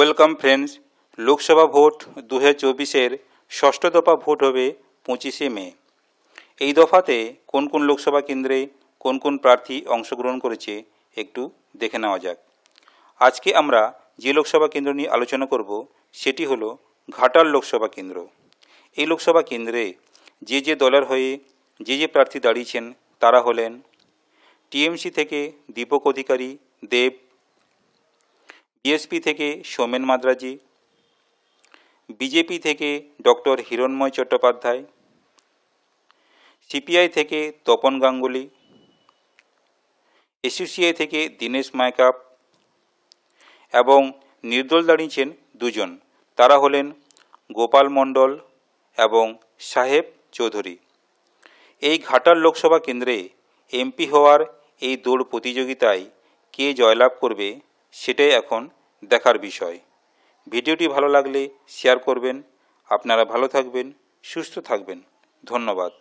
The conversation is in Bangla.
ওয়েলকাম ফ্রেন্ডস, লোকসভা ভোট দু হাজার চব্বিশের ষষ্ঠ দফা ভোট হবে পঁচিশে মে। এই দফাতে কোন কোন লোকসভা কেন্দ্রে কোন কোন প্রার্থী অংশগ্রহণ করেছে একটু দেখে নেওয়া যাক। আজকে আমরা যে লোকসভা কেন্দ্র নিয়ে আলোচনা করব, সেটি হলো ঘাটাল লোকসভা কেন্দ্র। এই লোকসভা কেন্দ্রে যে যে দলের হয়ে যে যে প্রার্থী দাঁড়িয়েছেন, তারা হলেন টিএমসি থেকে দীপক অধিকারী, দেব বিএসপি থেকে সোমেন মাদ্রাজি বিজেপি থেকে ডক্টর হিরণময় চট্টোপাধ্যায় সিপিআই থেকে তপন গাঙ্গুলি এসইউসিআই থেকে দীনেশ মাইকাপ এবং নির্দল দাঁড়িয়েছেন দুজন। তারা হলেন গোপাল মণ্ডল এবং সাহেব চৌধুরী। এই ঘাটাল লোকসভা কেন্দ্রে এমপি হওয়ার এই দৌড় প্রতিযোগিতায় কে জয়লাভ করবে সেটাই এখন দেখার বিষয়। ভিডিওটি ভালো লাগলে শেয়ার করবেন। আপনারা ভালো থাকবেন, সুস্থ থাকবেন। ধন্যবাদ।